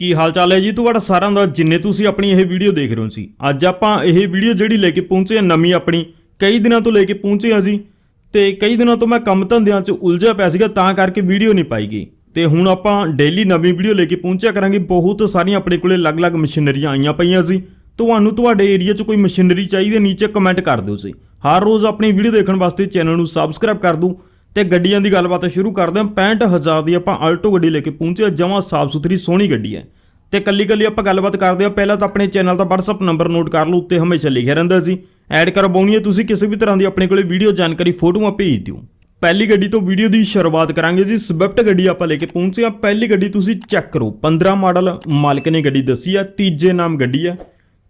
ਕੀ ਹਾਲ ਚਾਲ ਹੈ ਜੀ? ਤੁਹਾਡਾ ਸਾਰਿਆਂ ਦਾ, ਜਿੰਨੇ ਤੁਸੀਂ ਆਪਣੀ ਇਹ ਵੀਡੀਓ ਦੇਖ ਰਹੇ ਹੋ ਸੀ ਅੱਜ ਆਪਾਂ ਇਹ ਵੀਡੀਓ ਜਿਹੜੀ ਲੈ ਕੇ ਪਹੁੰਚੇ ਹਾਂ, ਨਵੀਂ ਆਪਣੀ, ਕਈ ਦਿਨਾਂ ਤੋਂ ਲੈ ਕੇ ਪਹੁੰਚੇ ਹਾਂ ਜੀ। ਤੇ ਕਈ ਦਿਨਾਂ ਤੋਂ ਮੈਂ ਕੰਮ ਧੰਦਿਆਂ 'ਚ ਉਲਝਿਆ ਪਿਆ ਸੀਗਾ, ਤਾਂ ਕਰਕੇ ਵੀਡੀਓ ਨਹੀਂ ਪਾਈ ਗਈ। ਤੇ ਹੁਣ ਆਪਾਂ ਡੇਲੀ ਨਵੀਂ ਵੀਡੀਓ ਲੈ ਕੇ ਪਹੁੰਚਿਆ ਕਰਾਂਗੇ। ਬਹੁਤ ਸਾਰੀਆਂ ਆਪਣੇ ਕੋਲੇ ਅਲੱਗ-ਅਲੱਗ ਮਸ਼ੀਨਰੀਆਂ ਆਈਆਂ ਪਈਆਂ ਸੀ ਤੁਹਾਨੂੰ ਤੁਹਾਡੇ ਏਰੀਆ 'ਚ ਕੋਈ ਮਸ਼ੀਨਰੀ ਚਾਹੀਦੀ ਹੈ, ਨੀਚੇ ਕਮੈਂਟ ਕਰ ਦਿਓ ਸੀ ਹਰ ਰੋਜ਼ ਆਪਣੀ ਵੀਡੀਓ ਦੇਖਣ ਵਾਸਤੇ ਚੈਨਲ ਨੂੰ ਸਬਸਕ੍ਰਾਈਬ ਕਰ ਦਿਓ ਤੇ ਗੱਡੀਆਂ ਦੀ ਗੱਲਬਾਤ ਸ਼ੁਰੂ ਕਰਦੇ ਹਾਂ। 65000 ਦੀ ਆਪਾਂ ਆਲਟੋ ਗੱਡੀ ਲੈ ਕੇ ਪਹੁੰਚੇ ਜਮਾਂ ਸਾਫ਼ ਸੁਥਰੀ ਸੋਹਣੀ ਗੱਡੀ ਹੈ। ਤੇ ਕੱਲੀ ਕੱਲੀ ਆਪਾਂ ਗੱਲਬਾਤ ਕਰਦੇ ਹਾਂ। ਪਹਿਲਾਂ ਤਾਂ ਆਪਣੇ ਚੈਨਲ ਦਾ WhatsApp ਨੰਬਰ ਨੋਟ ਕਰ ਲਓ, ਉੱਤੇ ਹਮੇਸ਼ਾ ਲਿਖਿਆ ਰਹਿੰਦਾ ਸੀ ਐਡ ਕਰਵਾਉਣੀ ਹੈ। ਤੁਸੀਂ ਕਿਸੇ ਵੀ ਤਰ੍ਹਾਂ ਦੀ ਆਪਣੇ ਕੋਲੇ ਵੀਡੀਓ ਜਾਣਕਾਰੀ ਫੋਟੋਆਂ ਭੇਜ ਦਿਓ। ਪਹਿਲੀ ਗੱਡੀ ਤੋਂ ਵੀਡੀਓ ਦੀ ਸ਼ੁਰੂਆਤ ਕਰਾਂਗੇ ਜੀ। ਸਵਿਫਟ ਗੱਡੀ ਆਪਾਂ ਲੈ ਕੇ ਪਹੁੰਚੇ ਹਾਂ। ਪਹਿਲੀ ਗੱਡੀ ਤੁਸੀਂ ਚੈੱਕ ਕਰੋ। 15 ਮਾਡਲ ਮਾਲਕ ਨੇ ਗੱਡੀ ਦੱਸੀ ਆ ਤੀਜੇ ਨਾਮ ਗੱਡੀ ਹੈ।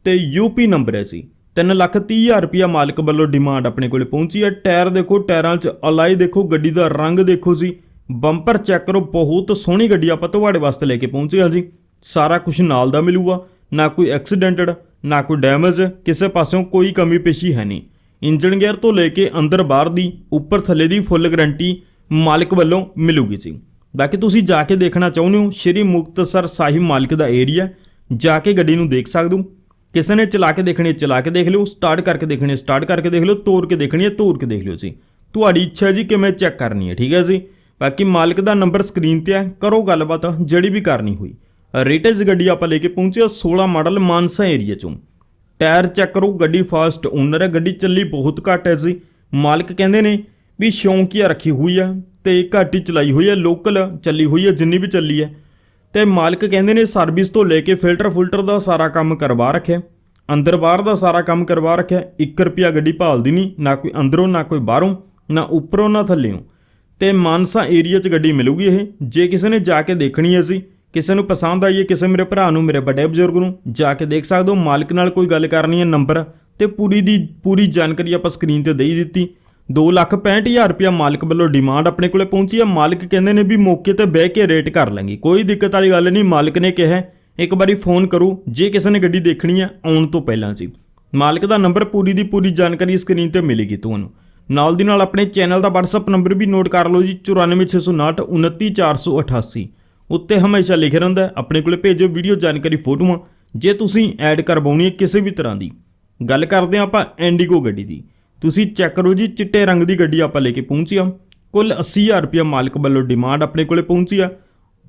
ਤੇ ਯੂਪੀ ਨੰਬਰ ਹੈ ਸੀ 3 ਲੱਖ 30 ਹਜ਼ਾਰ ਰੁਪਿਆ ਮਾਲਕ ਵੱਲੋਂ ਡਿਮਾਂਡ ਆਪਣੇ ਕੋਲੇ ਪਹੁੰਚੀ ਹੈ। ਟਾਇਰ ਦੇਖੋ, ਟਾਇਰਾਂ 'ਚ ਅਲਾਈ ਦੇਖੋ, ਗੱਡੀ ਦਾ ਰੰਗ ਦੇਖੋ ਜੀ। ਬੰਪਰ ਚੈੱਕ ਕਰੋ, ਬਹੁਤ ਸੋਹਣੀ ਗੱਡੀ ਆਪਾਂ ਤੁਹਾਡੇ ਵਾਸਤੇ ਲੈ ਕੇ ਪਹੁੰਚੇ ਹਾਂ ਜੀ। ਸਾਰਾ ਕੁਝ ਨਾਲ ਦਾ ਮਿਲੂਗਾ, ਨਾ ਕੋਈ ਐਕਸੀਡੈਂਟਡ ਨਾ ਕੋਈ ਡੈਮੇਜ ਕਿਸੇ ਪਾਸਿਓਂ ਕੋਈ ਕਮੀ ਪੇਸ਼ੀ ਹੈ ਨਹੀਂ। ਇੰਜਨ ਗੇਅਰ ਤੋਂ ਲੈ ਕੇ ਅੰਦਰ ਬਾਹਰ ਦੀ, ਉੱਪਰ ਥੱਲੇ ਦੀ ਫੁੱਲ ਗਾਰੰਟੀ ਮਾਲਕ ਵੱਲੋਂ ਮਿਲੂਗੀ ਜੀ। ਬਾਕੀ ਤੁਸੀਂ ਜਾ ਕੇ ਦੇਖਣਾ ਚਾਹੁੰਦੇ ਹੋ, ਸ਼੍ਰੀ ਮੁਕਤਸਰ ਸਾਹਿਬ ਮਾਲਕ ਦਾ ਏਰੀਆ ਜਾ ਕੇ ਗੱਡੀ ਨੂੰ ਦੇਖ ਸਕਦੇ ਹੋ। ਕਿਸੇ ਨੇ ਚਲਾ ਕੇ ਦੇਖਣੀ ਹੈ, ਚਲਾ ਕੇ ਦੇਖ ਲਿਓ ਸਟਾਰਟ ਕਰਕੇ ਦੇਖਣੀ ਹੈ ਸਟਾਰਟ ਕਰਕੇ ਦੇਖ ਲਿਓ ਤੋੜ ਕੇ ਦੇਖਣੀ ਹੈ ਤੋੜ ਕੇ ਦੇਖ ਲਿਓ ਜੀ। ਤੁਹਾਡੀ ਇੱਛਾ ਹੈ ਜੀ ਕਿਵੇਂ ਚੈੱਕ ਕਰਨੀ ਹੈ, ਠੀਕ ਹੈ ਜੀ? ਬਾਕੀ ਮਾਲਕ ਦਾ ਨੰਬਰ ਸਕਰੀਨ ਤੇ ਹੈ, ਕਰੋ ਗੱਲਬਾਤ, ਜਿਹੜੀ ਵੀ ਕਰਨੀ ਹੋਈ। ਰੇਟੇਜ ਗੱਡੀ ਆਪਾਂ ਲੈ ਕੇ ਪਹੁੰਚੇ ਹਾਂ 16 ਮਾਡਲ ਮਾਨਸਾ ਏਰੀਆ ਚੋਂ। ਟਾਇਰ ਚੈੱਕ ਕਰੋ, ਗੱਡੀ ਫਾਸਟ ਓਨਰ ਹੈ, ਗੱਡੀ ਚੱਲੀ ਬਹੁਤ ਘੱਟ ਹੈ ਜੀ। ਮਾਲਕ ਕਹਿੰਦੇ ਨੇ ਵੀ ਸ਼ੌਂਕੀਆ ਰੱਖੀ ਹੋਈ ਹੈ ਤੇ ਘੱਟ ਹੀ ਚਲਾਈ ਹੋਈ ਹੈ ਲੋਕਲ ਚੱਲੀ ਹੋਈ ਹੈ, ਜਿੰਨੀ ਵੀ ਚੱਲੀ ਹੈ। ਤੇ ਮਾਲਕ ਕਹਿੰਦੇ ਨੇ ਸਰਵਿਸ ਤੋਂ ਲੈ ਕੇ ਫਿਲਟਰ ਫੁਲਟਰ ਦਾ ਸਾਰਾ ਕੰਮ ਕਰਵਾ ਰੱਖਿਆ। ਅੰਦਰ ਬਾਹਰ ਦਾ ਸਾਰਾ ਕੰਮ ਕਰਵਾ ਰੱਖਿਆ। 1 ਰੁਪਿਆ ਗੱਡੀ ਭਾਲਦੀ ਨਹੀਂ, ਨਾ ਕੋਈ ਅੰਦਰੋਂ, ਨਾ ਕੋਈ ਬਾਹਰੋਂ, ਨਾ ਉੱਪਰੋਂ, ਨਾ ਥੱਲੇੋਂ। ਤੇ ਮਾਨਸਾ ਏਰੀਆ 'ਚ ਗੱਡੀ ਮਿਲੂਗੀ ਇਹ। ਜੇ ਕਿਸੇ ਨੇ ਜਾ ਕੇ ਦੇਖਣੀ ਹੈ ਸੀ ਕਿਸੇ ਨੂੰ ਪਸੰਦ ਆਈ ਹੈ, ਕਿਸੇ ਮੇਰੇ ਭਰਾ ਨੂੰ, ਮੇਰੇ ਵੱਡੇ ਬਜ਼ੁਰਗ ਨੂੰ, ਜਾ ਕੇ ਦੇਖ ਸਕਦੇ ਹੋ। ਮਾਲਕ ਨਾਲ ਕੋਈ ਗੱਲ ਕਰਨੀ ਹੈ ਨੰਬਰ ਤੇ ਪੂਰੀ ਦੀ ਪੂਰੀ ਜਾਣਕਾਰੀ ਆਪਾਂ ਸਕਰੀਨ ਤੇ ਦੇਈ ਦਿੱਤੀ। 265000 ਰੁਪਇਆ ਮਾਲਕ ਵੱਲੋਂ ਡਿਮਾਂਡ ਆਪਣੇ ਕੋਲੇ ਪਹੁੰਚੀ ਹੈ। ਮਾਲਕ ਕਹਿੰਦੇ ਨੇ ਵੀ ਮੌਕੇ ਤੇ ਬਹਿ ਕੇ ਰੇਟ ਕਰ ਲਾਂਗੇ। ਕੋਈ ਦਿੱਕਤ ਵਾਲੀ ਗੱਲ ਨਹੀਂ, ਮਾਲਕ ਨੇ ਕਿਹਾ ਇੱਕ ਵਾਰੀ ਫੋਨ ਕਰੋ, ਜੇ ਕਿਸੇ ਨੇ ਗੱਡੀ ਦੇਖਣੀ ਹੈ, ਆਉਣ ਤੋਂ ਪਹਿਲਾਂ ਜੀ। ਮਾਲਕ ਦਾ ਨੰਬਰ ਪੂਰੀ ਦੀ ਪੂਰੀ ਜਾਣਕਾਰੀ ਸਕਰੀਨ ਤੇ ਮਿਲੇਗੀ ਤੁਹਾਨੂੰ। ਨਾਲ ਦੀ ਨਾਲ ਆਪਣੇ ਚੈਨਲ ਦਾ WhatsApp ਨੰਬਰ ਵੀ ਨੋਟ ਕਰ ਲਓ ਜੀ 94659 29488 ਉੱਤੇ ਹਮੇਸ਼ਾ ਲਿਖਿਆ ਰਹਿੰਦਾ ਆਪਣੇ ਕੋਲੇ ਭੇਜੋ ਵੀਡੀਓ ਜਾਣਕਾਰੀ ਫੋਟੋਆਂ। ਜੇ ਤੁਸੀਂ ਐਡ ਕਰਵਾਉਣੀ ਹੈ ਕਿਸੇ ਵੀ ਤਰ੍ਹਾਂ ਦੀ। ਗੱਲ ਕਰਦੇ ਹਾਂ ਆਪਾਂ ਐਂਡੀਗੋ ਗੱਡੀ ਦੀ। ਤੁਸੀਂ ਚੈੱਕ ਕਰੋ ਜੀ, ਚਿੱਟੇ ਰੰਗ ਦੀ ਗੱਡੀ ਆਪਾਂ ਲੈ ਕੇ ਪਹੁੰਚੀ ਆ ਕੁੱਲ 80000 ਰੁਪਇਆ ਮਾਲਕ ਵੱਲੋਂ ਡਿਮਾਂਡ ਆਪਣੇ ਕੋਲੇ ਪਹੁੰਚੀ ਆ।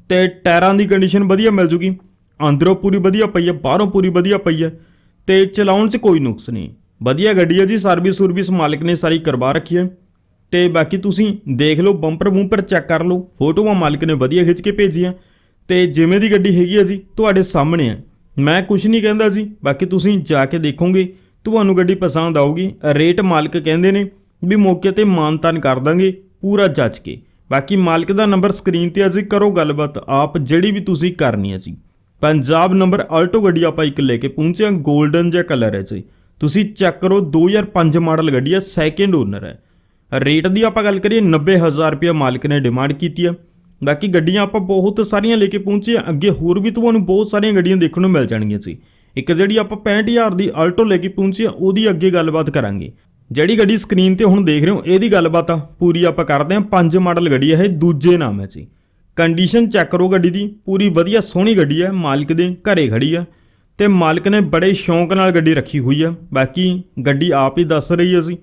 ਤੇ ਟਾਇਰਾਂ ਦੀ ਕੰਡੀਸ਼ਨ ਵਧੀਆ ਮਿਲ ਜੂਗੀ। ਅੰਦਰੋਂ ਪੂਰੀ ਵਧੀਆ ਪਈ ਹੈ ਬਾਹਰੋਂ ਪੂਰੀ ਵਧੀਆ ਪਈ ਹੈ ਤੇ ਚਲਾਉਣ 'ਚ ਕੋਈ ਨੁਕਸ ਨਹੀਂ। ਵਧੀਆ ਗੱਡੀ ਹੈ ਜੀ ਸਰਵਿਸ ਸੁਰਵਿਸ ਮਾਲਕ ਨੇ ਸਾਰੀ ਕਰਵਾ ਰੱਖੀ ਹੈ ਤੇ ਬਾਕੀ ਤੁਸੀਂ ਦੇਖ ਲਓ ਬੰਪਰ ਬੂੰਪਰ ਚੈੱਕ ਕਰ ਲਓ। ਫੋਟੋਆਂ ਮਾਲਕ ਨੇ ਵਧੀਆ ਖਿੱਚ ਕੇ ਭੇਜੀਆਂ। ਤੇ ਜਿਵੇਂ ਦੀ ਗੱਡੀ ਹੈਗੀ ਹੈ ਜੀ, ਤੁਹਾਡੇ ਸਾਹਮਣੇ ਹੈ ਮੈਂ ਕੁਝ ਨਹੀਂ ਕਹਿੰਦਾ ਜੀ, ਬਾਕੀ ਤੁਸੀਂ ਜਾ ਕੇ ਦੇਖੋਗੇ। ਤੁਹਾਨੂੰ ਗੱਡੀ ਪਸੰਦ ਆਊਗੀ। ਰੇਟ ਮਾਲਕ ਕਹਿੰਦੇ ਨੇ ਵੀ ਮੌਕੇ ਤੇ ਮਾਨਤਾਨ ਕਰ ਦਾਂਗੇ, ਪੂਰਾ ਜੱਜ ਕੇ। ਬਾਕੀ ਮਾਲਕ ਦਾ ਨੰਬਰ ਸਕਰੀਨ ਤੇ ਅਸੀਂ ਕਰੋ ਗੱਲਬਾਤ ਆਪ, ਜਿਹੜੀ ਵੀ ਤੁਸੀਂ ਕਰਨੀ ਹੈ ਜੀ। ਪੰਜਾਬ ਨੰਬਰ ਆਲਟੋ ਗੱਡੀ ਆਪਾਂ ਇੱਕ ਲੈ ਕੇ ਪਹੁੰਚੇ ਹਾਂ 골ਡਨ ਜਿਹਾ ਕਲਰ ਹੈ ਜੀ। ਤੁਸੀਂ ਚੈੱਕ ਕਰੋ 2005 ਮਾਡਲ ਗੱਡੀ ਹੈ ਸੈਕਿੰਡ ਓਨਰ ਹੈ। ਰੇਟ ਦੀ ਆਪਾਂ ਗੱਲ ਕਰੀਏ 90000 ਰੁਪਏ ਮਾਲਕ ਨੇ ਡਿਮਾਂਡ ਕੀਤੀ ਹੈ ਬਾਕੀ ਗੱਡੀਆਂ ਆਪਾਂ ਬਹੁਤ ਸਾਰੀਆਂ ਲੈ ਕੇ ਪਹੁੰਚੇ ਹਾਂ। ਅੱਗੇ ਹੋਰ ਵੀ ਤੁਹਾਨੂੰ ਬਹੁਤ ਸਾਰੀਆਂ ਗੱਡੀਆਂ ਦੇਖਣ ਨੂੰ ਮਿਲ ਜਾਣਗੀਆਂ ਸੀ ਇੱਕ ਜਿਹੜੀ ਆਪਾਂ 65000 ਦੀ ਆਲਟੋ ਲੈ ਕੇ ਪਹੁੰਚੇ ਆ, ਉਹਦੀ ਅੱਗੇ ਗੱਲਬਾਤ ਕਰਾਂਗੇ। ਜਿਹੜੀ ਗੱਡੀ ਸਕਰੀਨ ਤੇ ਹੁਣ ਦੇਖ ਰਹੇ ਹੋ, ਇਹਦੀ ਗੱਲਬਾਤ ਆ, ਪੂਰੀ ਆਪਾਂ ਕਰਦੇ ਹਾਂ, ਪੰਜ ਮਾਡਲ ਗੱਡੀ ਹੈ ਇਹ, ਦੂਜੇ ਨਾਮ ਹੈ ਜੀ। ਕੰਡੀਸ਼ਨ ਚੈੱਕ ਕਰੋ ਗੱਡੀ ਦੀ, ਪੂਰੀ ਵਧੀਆ ਸੋਹਣੀ ਗੱਡੀ ਹੈ ਮਾਲਕ ਦੇ ਘਰੇ ਖੜੀ ਹੈ ਤੇ ਮਾਲਕ ਨੇ ਬੜੇ ਸ਼ੌਂਕ ਨਾਲ ਗੱਡੀ ਰੱਖੀ ਹੋਈ ਹੈ ਬਾਕੀ ਗੱਡੀ ਆਪ ਹੀ ਦੱਸ ਰਹੀ ਹੈ ਜੀ।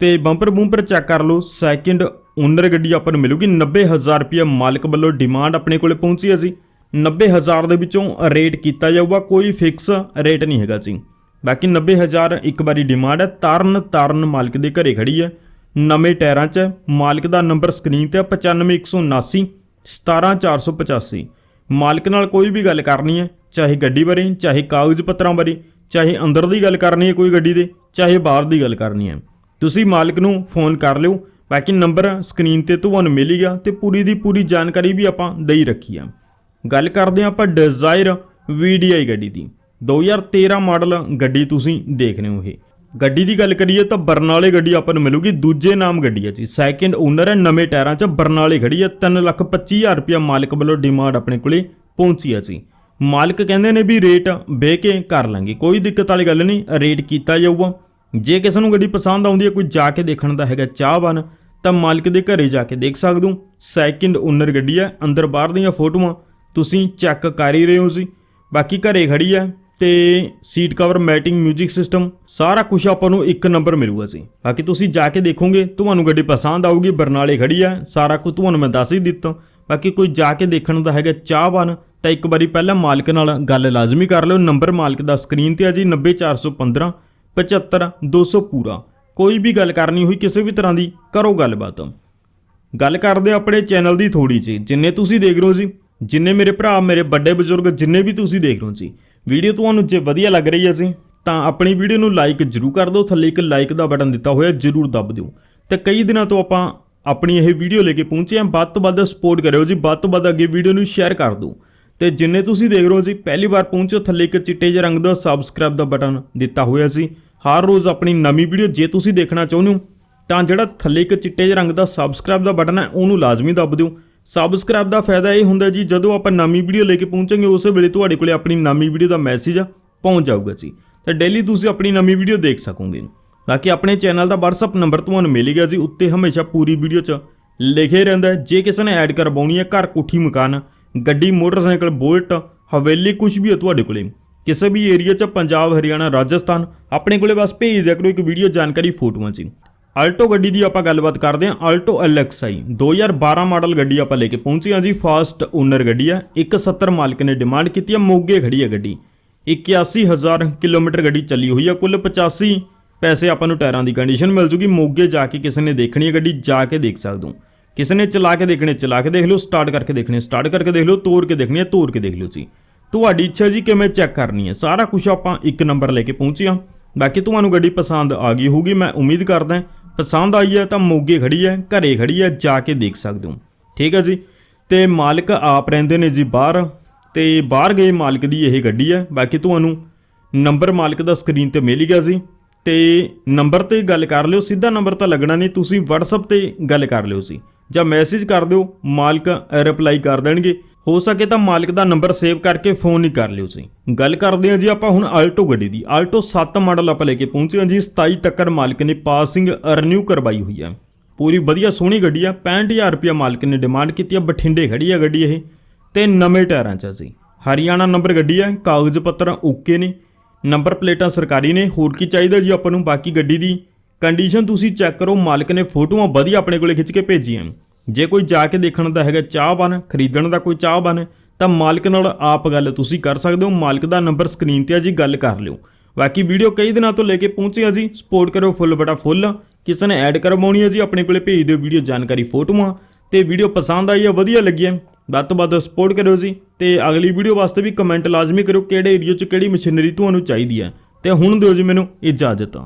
ਤੇ ਬੰਪਰ ਬੂੰਪਰ ਚੈੱਕ ਕਰ ਲਓ ਸੈਕਿੰਡ ਓਨਰ ਗੱਡੀ ਆਪਾਂ ਨੂੰ ਮਿਲੂਗੀ 90000 ਰੁਪਏ ਮਾਲਕ ਵੱਲੋਂ ਡਿਮਾਂਡ ਆਪਣੇ ਕੋਲੇ ਪਹੁੰਚੀ ਹੈ ਜੀ। 90000 ਦੇ ਵਿੱਚੋਂ ਰੇਟ ਕੀਤਾ ਜਾਊਗਾ, ਕੋਈ ਫਿਕਸ ਰੇਟ ਨਹੀਂ ਹੈਗਾ ਜੀ। ਬਾਕੀ 90000 ਇੱਕ ਵਾਰੀ ਡਿਮਾਂਡ ਹੈ, ਤਰਨ ਤਰਨ ਮਾਲਕ ਦੇ ਘਰੇ ਖੜੀ ਹੈ। ਨਵੇਂ ਟਾਇਰਾਂ 'ਚ ਮਾਲਕ ਦਾ ਨੰਬਰ ਸਕਰੀਨ ਤੇ ਹੈ 95179 17485 ਮਾਲਕ ਨਾਲ ਕੋਈ ਵੀ ਗੱਲ ਕਰਨੀ ਹੈ, ਚਾਹੇ ਗੱਡੀ ਬਾਰੇ, ਚਾਹੇ ਕਾਗਜ਼ ਪੱਤਰਾਂ ਬਾਰੇ, ਚਾਹੇ ਅੰਦਰ ਦੀ ਗੱਲ ਕਰਨੀ ਹੈ ਕੋਈ ਗੱਡੀ ਦੇ, ਚਾਹੇ ਬਾਹਰ ਦੀ ਗੱਲ ਕਰਨੀ ਹੈ। ਤੁਸੀਂ ਮਾਲਕ ਨੂੰ ਫੋਨ ਕਰ ਲਿਓ, ਬਾਕੀ ਨੰਬਰ ਸਕਰੀਨ ਤੇ ਤੁਹਾਨੂੰ ਮਿਲੇਗਾ ਤੇ ਪੂਰੀ ਦੀ ਪੂਰੀ ਜਾਣਕਾਰੀ ਵੀ ਆਪਾਂ ਦੇਈ ਰੱਖੀ ਆ। ਗੱਲ ਕਰਦੇ ਹਾਂ ਆਪਾਂ ਡਿਜ਼ਾਇਰ VDI ਗੱਡੀ ਦੀ। 2013 ਮਾਡਲ ਗੱਡੀ ਤੁਸੀਂ ਦੇਖ ਰਹੇ ਹੋ ਇਹ। ਗੱਡੀ ਦੀ ਗੱਲ ਕਰੀਏ ਤਾਂ ਬਰਨਾਲੇ ਗੱਡੀ ਆਪਾਂ ਨੂੰ ਮਿਲੂਗੀ, ਦੂਜੇ ਨਾਮ ਗੱਡੀ ਹੈ ਜੀ। ਸੈਕਿੰਡ ਓਨਰ ਹੈ, ਨਵੇਂ ਟਾਇਰਾਂ 'ਚ ਬਰਨਾਲੇ ਖੜੀ ਹੈ। 325000 ਰੁਪਇਆ ਮਾਲਕ ਵੱਲੋਂ ਡਿਮਾਂਡ ਆਪਣੇ ਕੋਲੇ ਪਹੁੰਚੀ ਹੈ ਜੀ। ਮਾਲਕ ਕਹਿੰਦੇ ਨੇ ਵੀ ਰੇਟ ਬਹਿ ਕੇ ਕਰ ਲਾਂਗੇ। ਕੋਈ ਦਿੱਕਤ ਵਾਲੀ ਗੱਲ ਨਹੀਂ ਰੇਟ ਕੀਤਾ ਜਾਊਗਾ। ਜੇ ਕਿਸੇ ਨੂੰ ਗੱਡੀ ਪਸੰਦ ਆਉਂਦੀ ਹੈ, ਕੋਈ ਜਾ ਕੇ ਦੇਖਣ ਦਾ ਹੈਗਾ ਚਾਹਵਾਨ, ਤਾਂ ਮਾਲਕ ਦੇ ਘਰੇ ਜਾ ਕੇ ਦੇਖ ਸਕਦੇ ਸੈਕਿੰਡ ਓਨਰ ਗੱਡੀ ਹੈ, ਅੰਦਰ ਬਾਹਰ ਦੀਆਂ ਫੋਟੋਆਂ ਤੁਸੀਂ ਚੈੱਕ ਕਰ ਹੀ ਰਹੇ ਹੋ ਜੀ। ਬਾਕੀ ਘਰੇ ਖੜੀ ਹੈ ਤੇ ਸੀਟ ਕਵਰ ਮੈਟਿੰਗ 뮤직 ਸਿਸਟਮ ਸਾਰਾ ਕੁਝ ਆਪਾਂ ਨੂੰ ਇੱਕ ਨੰਬਰ ਮਿਲੂਗਾ ਸੀ ਬਾਕੀ ਤੁਸੀਂ ਜਾ ਕੇ ਦੇਖੋਗੇ, ਤੁਹਾਨੂੰ ਗੱਡੀ ਪਸੰਦ ਆਊਗੀ, ਬਰਨਾਲੇ ਖੜੀ ਹੈ ਸਾਰਾ ਕੁਝ ਤੁਹਾਨੂੰ ਮੈਂ ਦੱਸ ਹੀ ਦਿੱਤਾ। ਬਾਕੀ ਕੋਈ ਜਾ ਕੇ ਦੇਖਣ ਦਾ ਹੈਗਾ ਚਾਹਵਾਨ, ਤਾਂ ਇੱਕ ਵਾਰੀ ਪਹਿਲਾਂ ਮਾਲਕ ਨਾਲ ਗੱਲ ਲਾਜ਼ਮੀ ਕਰ ਲਿਓ। ਨੰਬਰ ਮਾਲਕ ਦਾ ਸਕਰੀਨ ਤੇ ਆ ਜੀ 90415 75200 ਪੂਰਾ। ਕੋਈ ਵੀ ਗੱਲ ਕਰਨੀ ਹੋਈ ਕਿਸੇ ਵੀ ਤਰ੍ਹਾਂ ਦੀ, ਕਰੋ ਗੱਲਬਾਤ। ਗੱਲ ਕਰਦੇ ਆਪਣੇ ਚੈਨਲ ਦੀ ਥੋੜੀ ਜੀ ਜਿੰਨੇ ਤੁਸੀਂ ਦੇਖ ਰਹੇ ਹੋ ਜੀ ਜਿੰਨੇ ਮੇਰੇ ਭਰਾ, ਮੇਰੇ ਵੱਡੇ ਬਜ਼ੁਰਗ, ਜਿੰਨੇ ਵੀ ਤੁਸੀਂ ਦੇਖ ਰਹੇ ਹੋ ਜੀ, ਵੀਡੀਓ ਤੁਹਾਨੂੰ ਜੇ ਵਧੀਆ ਲੱਗ ਰਹੀ ਹੈ ਜੀ, ਤਾਂ ਆਪਣੀ ਵੀਡੀਓ ਨੂੰ ਲਾਈਕ ਜ਼ਰੂਰ ਕਰ ਦਿਓ, ਥੱਲੇ ਇੱਕ ਲਾਈਕ ਦਾ ਬਟਨ ਦਿੱਤਾ ਹੋਇਆ ਜ਼ਰੂਰ ਦੱਬ ਦਿਓ। ਤੇ ਕਈ ਦਿਨਾਂ ਤੋਂ ਆਪਾਂ ਆਪਣੀ ਇਹ ਵੀਡੀਓ ਲੈ ਕੇ ਪਹੁੰਚੇ ਹਾਂ, ਵੱਧ ਤੋਂ ਵੱਧ ਸਪੋਰਟ ਕਰਿਓ ਜੀ, ਵੱਧ ਤੋਂ ਵੱਧ ਅੱਗੇ ਵੀਡੀਓ ਨੂੰ ਸ਼ੇਅਰ ਕਰ ਦਿਓ। ਤੇ ਜਿੰਨੇ ਤੁਸੀਂ ਦੇਖ ਰਹੇ ਹੋ ਜੀ, ਪਹਿਲੀ ਵਾਰ ਪਹੁੰਚੋ ਥੱਲੇ ਇੱਕ ਚਿੱਟੇ ਜਿਹੇ ਰੰਗ ਦਾ ਸਬਸਕ੍ਰਾਈਬ ਦਾ ਬਟਨ ਦਿੱਤਾ ਹੋਇਆ ਸੀ ਹਰ ਰੋਜ਼ ਆਪਣੀ ਨਵੀਂ ਵੀਡੀਓ ਜੇ ਤੁਸੀਂ ਦੇਖਣਾ ਚਾਹੁੰਦੇ ਹੋ, ਤਾਂ ਜਿਹੜਾ ਥੱਲੇ ਇੱਕ ਚਿੱਟੇ ਜਿਹੇ ਰੰਗ ਦਾ ਸਬਸਕ੍ਰਾਈਬ ਦਾ ਬਟਨ ਹੈ, ਉਹਨੂੰ ਲਾਜ਼ਮੀ ਦੱਬ ਦਿਓ। ਸਬਸਕ੍ਰਾਈਬ ਦਾ ਫਾਇਦਾ ਇਹ ਹੁੰਦਾ ਜੀ, ਜਦੋਂ ਆਪਾਂ ਨਵੀਂ ਵੀਡੀਓ ਲੈ ਕੇ ਪਹੁੰਚਾਂਗੇ, ਉਸੇ ਵੇਲੇ ਤੁਹਾਡੇ ਕੋਲੇ ਆਪਣੀ ਨਵੀਂ ਵੀਡੀਓ ਦਾ ਮੈਸੇਜ ਪਹੁੰਚ ਜਾਊਗਾ ਜੀ। ਤੇ ਡੇਲੀ ਤੁਸੀਂ ਆਪਣੀ ਨਵੀਂ ਵੀਡੀਓ ਦੇਖ ਸਕੋਗੇ। ਤਾਂ ਕਿ ਆਪਣੇ ਚੈਨਲ ਦਾ WhatsApp ਨੰਬਰ ਤੁਹਾਨੂੰ ਮਿਲੇਗਾ ਜੀ, ਉੱਤੇ ਹਮੇਸ਼ਾ ਪੂਰੀ ਵੀਡੀਓ 'ਚ ਲਿਖੇ ਰਹਿੰਦਾ ਜੇ ਕਿਸੇ ਨੇ ਐਡ ਕਰਵਾਉਣੀ ਹੈ, ਘਰ ਕੋਠੀ ਮਕਾਨ, ਗੱਡੀ, ਮੋਟਰਸਾਈਕਲ, ਬੁਲਟ, ਹਵੇਲੀ ਕੁਝ ਵੀ ਹੈ ਤੁਹਾਡੇ ਕੋਲੇ, ਕਿਸੇ ਵੀ ਏਰੀਆ 'ਚ ਪੰਜਾਬ, ਹਰਿਆਣਾ, ਰਾਜਸਥਾਨ, ਆਪਣੇ ਕੋਲੇ ਬਸ ਭੇਜ ਦਿਆ ਕਰੋ, ਇੱਕ ਵੀਡੀਓ ਜਾਣਕਾਰੀ ਫੋਟੋਆਂ 'ਚ। ਆਲਟੋ ਗੱਡੀ ਦੀ ਆਪਾਂ ਗੱਲਬਾਤ ਕਰਦੇ ਹਾਂ, ਆਲਟੋ LXi 2012 ਮਾਡਲ ਗੱਡੀ ਆਪਾਂ ਲੈ ਕੇ ਪਹੁੰਚੇ ਹਾਂ ਜੀ, ਫਾਸਟ ਓਨਰ ਗੱਡੀ ਹੈ 170 ਮਾਲਕ ਨੇ ਡਿਮਾਂਡ ਕੀਤੀ ਹੈ ਮੋਗੇ ਖੜੀ ਹੈ ਗੱਡੀ। 81000 ਕਿਲੋਮੀਟਰ ਗੱਡੀ ਚੱਲੀ ਹੋਈ ਹੈ ਕੁੱਲ 85 ਪੈਸੇ ਆਪਾਂ ਨੂੰ ਟਾਇਰਾਂ ਦੀ ਕੰਡੀਸ਼ਨ ਮਿਲ ਜੂਗੀ। ਮੋਗੇ ਜਾ ਕੇ ਕਿਸੇ ਨੇ ਦੇਖਣੀ ਹੈ ਗੱਡੀ, ਜਾ ਕੇ ਦੇਖ ਸਕਦੇ। ਹੋ ਕਿਸੇ ਨੇ ਚਲਾ ਕੇ ਦੇਖਣੇ, ਚਲਾ ਕੇ ਦੇਖ ਲਓ ਸਟਾਰਟ ਕਰਕੇ ਦੇਖਣੇ ਸਟਾਰਟ ਕਰਕੇ ਦੇਖ ਲਓ ਤੋੜ ਕੇ ਦੇਖਣੀ ਹੈ ਤੋੜ ਕੇ ਦੇਖ ਲਓ ਜੀ। ਤੁਹਾਡੀ ਇੱਛਾ ਜੀ ਕਿਵੇਂ ਚੈੱਕ ਕਰਨੀ ਹੈ ਸਾਰਾ ਕੁਝ ਆਪਾਂ ਇੱਕ ਨੰਬਰ ਲੈ ਕੇ ਪਹੁੰਚੇ ਹਾਂ। ਬਾਕੀ ਤੁਹਾਨੂੰ ਗੱਡੀ ਪਸੰਦ ਆ ਗਈ ਹੋਊਗੀ, ਮੈਂ ਉਮੀਦ ਕਰਦਾ ਪਸੰਦ ਆਈ ਹੈ ਤਾਂ ਮੋਗੇ ਖੜੀ ਹੈ, ਘਰੇ ਖੜੀ ਹੈ, ਜਾ ਕੇ ਦੇਖ ਸਕਦੇ ਹੋ। ਠੀਕ ਹੈ ਜੀ? ਤੇ ਮਾਲਕ ਆਪ ਰਹਿੰਦੇ ਨੇ ਜੀ ਬਾਹਰ, ਤੇ ਬਾਹਰ ਗਏ ਮਾਲਕ ਦੀ ਇਹ ਗੱਡੀ ਹੈ। ਬਾਕੀ ਤੁਹਾਨੂੰ ਨੰਬਰ ਮਾਲਕ ਦਾ ਸਕਰੀਨ ਤੇ ਮਿਲ ਹੀ ਗਿਆ ਸੀ ਤੇ ਨੰਬਰ ਤੇ ਗੱਲ ਕਰ ਲਿਓ, ਸਿੱਧਾ ਨੰਬਰ ਤਾਂ ਲੱਗਣਾ ਨਹੀਂ, ਤੁਸੀਂ WhatsApp ਤੇ ਗੱਲ ਕਰ ਲਿਓ ਸੀ ਜਾਂ ਮੈਸੇਜ ਕਰ ਦਿਓ, ਮਾਲਕ ਰਿਪਲਾਈ ਕਰ ਦੇਣਗੇ। ਹੋ ਸਕੇ ਤਾਂ ਮਾਲਕ ਦਾ ਨੰਬਰ ਸੇਵ ਕਰਕੇ ਫੋਨ ਹੀ ਕਰ ਲਿਓ ਸੀ। ਗੱਲ ਕਰਦੇ ਹਾਂ ਜੀ ਆਪਾਂ ਹੁਣ ਆਲਟੋ ਗੱਡੀ ਦੀ। ਆਲਟੋ 7 ਮਾਡਲ ਆਪਾਂ ਲੈ ਕੇ ਪਹੁੰਚੇ ਹਾਂ ਜੀ। 27 ਟੱਕਰ ਮਾਲਕ ਨੇ ਪਾਸਿੰਗ ਰੀਨਿਊ ਕਰਵਾਈ ਹੋਈ ਹੈ। ਪੂਰੀ ਵਧੀਆ ਸੋਹਣੀ ਗੱਡੀ ਆ। 65000 ਰੁਪਇਆ ਮਾਲਕ ਨੇ ਡਿਮਾਂਡ ਕੀਤੀ ਆ। ਬਠਿੰਡੇ ਖੜੀ ਆ ਗੱਡੀ ਇਹ। ਤੇ ਨਵੇਂ ਟਾਇਰਾਂ 'ਚ ਸੀ ਹਰਿਆਣਾ ਨੰਬਰ ਗੱਡੀ ਆ। ਕਾਗਜ਼ ਪੱਤਰ ਓਕੇ ਨੇ। ਨੰਬਰ ਪਲੇਟਾਂ ਸਰਕਾਰੀ ਨੇ। ਹੋਰ ਕੀ ਚਾਹੀਦਾ ਜੀ ਆਪਾਂ ਨੂੰ? ਬਾਕੀ ਗੱਡੀ ਦੀ ਕੰਡੀਸ਼ਨ ਤੁਸੀਂ ਚੈੱਕ ਕਰੋ। ਮਾਲਕ ਨੇ ਫੋਟੋਆਂ ਵਧੀਆ ਆਪਣੇ ਕੋਲੇ ਖਿੱਚ ਕੇ ਭੇਜੀਆਂ। ਜੇ ਕੋਈ ਜਾ ਕੇ ਦੇਖਣ ਦਾ ਹੈਗਾ ਚਾਹ ਚਾਹਵਾਨ ਖਰੀਦਣ ਦਾ ਕੋਈ ਚਾਹ ਹੈ, ਤਾਂ ਮਾਲਕ ਨਾਲ ਆਪ ਗੱਲ ਤੁਸੀਂ ਕਰ ਸਕਦੇ ਹੋ। ਮਾਲਕ ਦਾ ਨੰਬਰ ਸਕਰੀਨ ਤੇ ਆ ਜੀ ਗੱਲ ਕਰ ਲਿਓ। ਬਾਕੀ ਵੀਡੀਓ ਕਈ ਦਿਨਾਂ ਤੋਂ ਲੈ ਕੇ ਪਹੁੰਚੇ ਆ ਜੀ। ਸਪੋਰਟ ਕਰੋ ਫੁੱਲ ਬਟਾ ਫੁੱਲ। ਕਿਸੇ ਨੇ ਐਡ ਕਰਵਾਉਣੀ ਹੈ ਜੀ ਆਪਣੇ ਕੋਲੇ ਭੇਜ ਦਿਓ ਵੀਡੀਓ ਜਾਣਕਾਰੀ ਫੋਟੋਆਂ। ਤੇ ਵੀਡੀਓ ਪਸੰਦ ਆਈ ਹੈ ਵਧੀਆ ਲੱਗੀ ਹੈ ਵੱਧ ਤੋਂ ਵੱਧ ਸਪੋਰਟ ਕਰਿਓ ਜੀ। ਤੇ ਅਗਲੀ ਵੀਡੀਓ ਵਾਸਤੇ ਵੀ ਕਮੈਂਟ ਲਾਜ਼ਮੀ ਕਰਿਓ ਕਿਹੜੇ ਏਰੀਆ 'ਚ ਕਿਹੜੀ ਮਸ਼ੀਨਰੀ ਤੁਹਾਨੂੰ ਚਾਹੀਦੀ ਹੈ। ਤੇ ਹੁਣ ਦਿਓ ਜੀ ਮੈਨੂੰ ਇਜਾਜ਼ਤ।